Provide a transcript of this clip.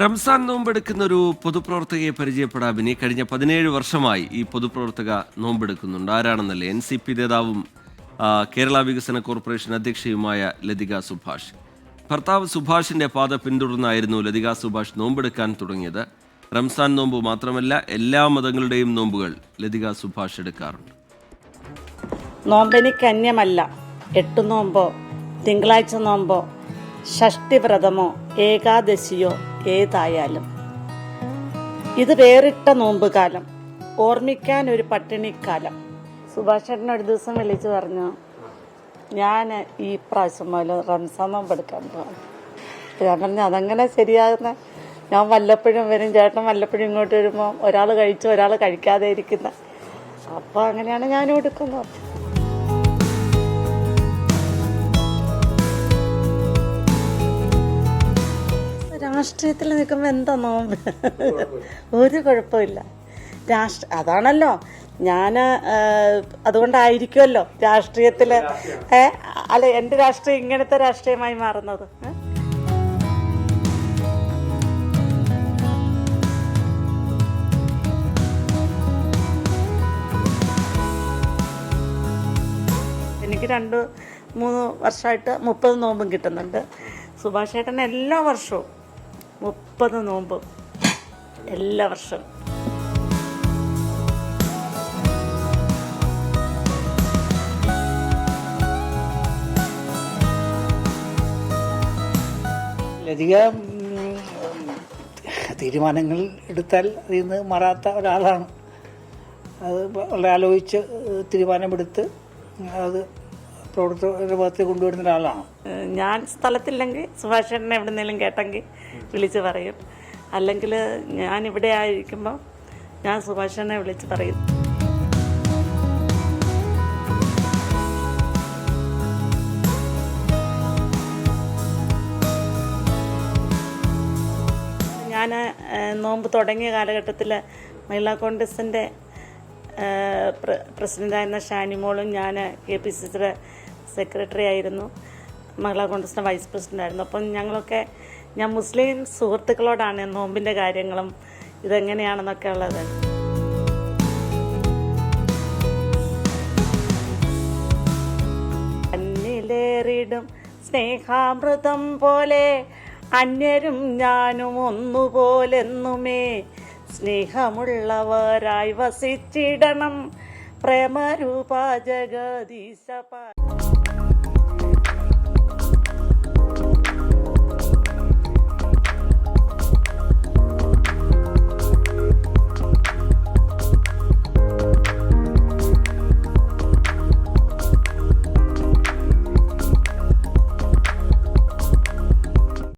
റംസാൻ നോമ്പെടുക്കുന്ന ഒരു പൊതുപ്രവർത്തകയെ പരിചയപ്പെടാൻ കഴിഞ്ഞ പതിനേഴ് വർഷമായി ഈ പൊതുപ്രവർത്തക നോമ്പെടുക്കുന്നുണ്ട്. ആരാണെന്നല്ലേ? എൻ സി പി നേതാവും കേരള വികസന കോർപ്പറേഷൻ അധ്യക്ഷയുമായ ലതിക സുഭാഷ്. ഭർത്താവ് സുഭാഷിന്റെ പാത പിന്തുടർന്നായിരുന്നു ലതിക സുഭാഷ് നോമ്പെടുക്കാൻ തുടങ്ങിയത്. റംസാൻ നോമ്പ് മാത്രമല്ല എല്ലാ മതങ്ങളുടെയും നോമ്പുകൾ ലതിക സുഭാഷ് എടുക്കാറുണ്ട്. നോമ്പെനിക്ക് കന്യമല്ല. എട്ടു നോമ്പോ തിങ്കളാഴ്ച നോമ്പോ ഷഷ്ടിവ്രതമോ ഏകാദശിയോ ഏതായാലും. ഇത് വേറിട്ട നോമ്പ് കാലം ഓർമ്മിക്കാൻ ഒരു പട്ടിണിക്കാലം. സുഭാഷ് ചേട്ടൻ ഒരു ദിവസം വിളിച്ചു പറഞ്ഞു ഞാൻ ഈ പ്രാവശ്യം മുതൽ റംസാൻ നോമ്പ് എടുക്കാൻ പോകും ഞാൻ പറഞ്ഞു അതങ്ങനെ ശരിയാകുന്ന? ഞാൻ വല്ലപ്പോഴും വരും ചേട്ടൻ വല്ലപ്പോഴും ഇങ്ങോട്ട് വരുമ്പോൾ ഒരാൾ കഴിച്ചു ഒരാൾ കഴിക്കാതെ ഇരിക്കുന്ന. അപ്പോൾ അങ്ങനെയാണ് ഞാനും എടുക്കുന്നത്. രാഷ്ട്രീയത്തിൽ നിൽക്കുമ്പോൾ എന്താ നോമ്പ് ഒരു കുഴപ്പമില്ല. രാഷ്ട്ര അതാണല്ലോ. ഞാൻ അതുകൊണ്ടായിരിക്കുമല്ലോ രാഷ്ട്രീയത്തിൽ അല്ല എന്റെ രാഷ്ട്രീയം ഇങ്ങനത്തെ രാഷ്ട്രീയമായി മാറുന്നത്. എനിക്ക് രണ്ട് മൂന്ന് വർഷമായിട്ട് മുപ്പത് നോമ്പും കിട്ടുന്നുണ്ട്. സുഭാഷ് ചേട്ടൻ എല്ലാ വർഷവും മുപ്പത് നോമ്പും എല്ലാ വർഷവും. അധികം തീരുമാനങ്ങൾ എടുത്താൽ അതിൽ നിന്ന് മാറാത്ത ഒരാളാണ്. അത് വളരെ ആലോചിച്ച് തീരുമാനമെടുത്ത് അത് പ്രവർത്തന ഭാഗത്ത് കൊണ്ടുവരുന്ന ഒരാളാണ്? ഞാൻ സ്ഥലത്തില്ലെങ്കിൽ സുഭാഷ് ചേട്ടനെ എവിടെന്നെങ്കിലും കേട്ടെങ്കിൽ വിളിച്ച് പറയും. അല്ലെങ്കിൽ ഞാൻ ഇവിടെ ആയിരിക്കുമ്പോൾ ഞാൻ സുഭാഷ് വിളിച്ച് പറയും. ഞാൻ നോമ്പ് തുടങ്ങിയ കാലഘട്ടത്തിൽ മഹിളാ കോൺഗ്രസിന്റെ പ്രസിഡന്റായിരുന്ന ഷാനിമോളും ഞാൻ കെ പി സി സിയുടെ സെക്രട്ടറി ആയിരുന്നു. മഹിളാ കോൺഗ്രസിന്റെ വൈസ് പ്രസിഡന്റ് ആയിരുന്നു. അപ്പം ഞങ്ങളൊക്കെ ഞാൻ മുസ്ലിം സുഹൃത്തുക്കളോടാണ് നോമ്പിന്റെ കാര്യങ്ങളും ഇതെങ്ങനെയാണെന്നൊക്കെ ഉള്ളത്. അന്നിലേറിടും സ്നേഹാമൃതം പോലെ അന്യരും ഞാനും ഒന്നുപോലെന്നുമേ. സ്നേഹമുള്ളവരായി വസിച്ചിടണം. പ്രേമരൂപാ ജഗദീശ